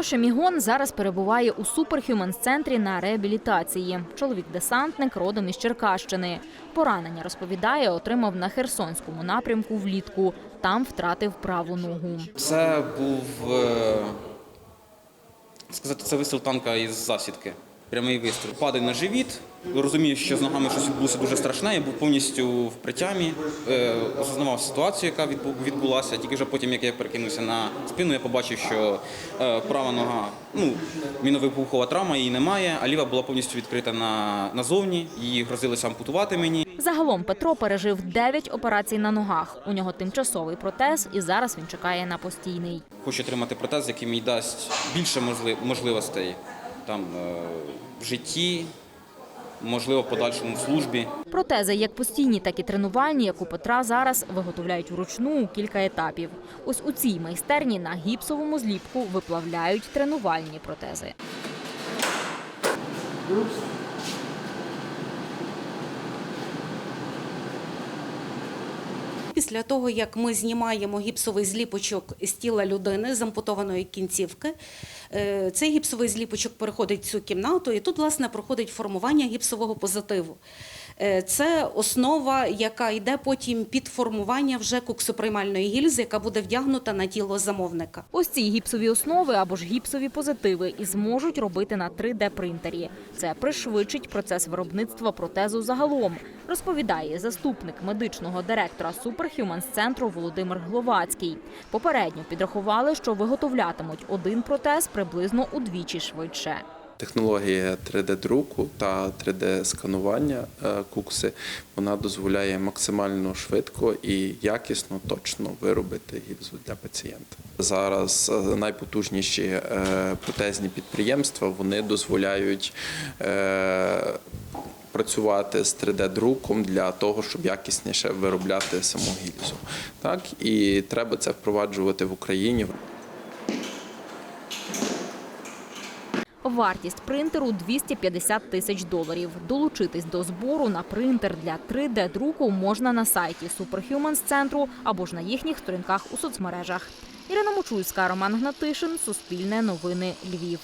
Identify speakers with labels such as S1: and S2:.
S1: Дмитро Шемігон зараз перебуває у суперхюменс центрі на реабілітації. Чоловік-десантник родом із Черкащини. Поранення розповідає, отримав на Херсонському напрямку влітку. Там втратив праву ногу.
S2: Це був е, сказати, це вистріл танка із засідки. Прямий вистріл. Падаю на живіт. Розумію, що з ногами щось відбулося дуже страшне. Я був повністю в притямі, е, осознавав ситуацію, яка відбу- відбулася. Тільки вже потім, як я перекинувся на спину, я побачив, що е, права нога, ну, міновибухова травма, її немає, а ліва була повністю відкрита на, назовні. Її грозилися ампутувати мені.
S1: Загалом Петро пережив 9 операцій на ногах. У нього тимчасовий протез, і зараз він чекає на постійний.
S2: Хочу отримати протез, який мені дасть більше можли- можливостей там, е, в житті, можливо, в подальшому в службі.
S1: Протези як постійні, так і тренувальні, як у Петра зараз виготовляють вручну у кілька етапів. Ось у цій майстерні на гіпсовому зліпку виплавляють тренувальні протези.
S3: Після того, як ми знімаємо гіпсовий зліпочок з тіла людини з ампутованої кінцівки, е, цей гіпсовий зліпочок переходить в цю кімнату, і тут, власне, проходить формування гіпсового позитиву. Е, Це основа, яка йде потім під формування вже куксоприймальної гільзи, яка буде вдягнута на тіло замовника.
S1: Ось ці гіпсові основи або ж гіпсові позитиви і зможуть робити на 3D-принтері. Це пришвидшить процес виробництва протезу загалом, розповідає заступник медичного директора Superhumans центру Володимир Гловацький. Попередньо підрахували, що виготовлятимуть один протез приблизно удвічі швидше.
S4: Технологія 3D-друку та 3D-сканування е, кукси вона дозволяє максимально швидко і якісно, точно виробити гіпс для пацієнта. Зараз е, найпотужніші е, протезні підприємства вони дозволяють працювати з 3D-друком для того, щоб якісніше виробляти саму гільзу. Так і треба це впроваджувати в Україні.
S1: Вартість принтеру 250 тисяч доларів. Долучитись до збору на принтер для 3D-друку можна на сайті Superhumans центру або ж на їхніх сторінках у соцмережах. Ірина Мочульська, Роман Гнатишин, Суспільне новини Львів.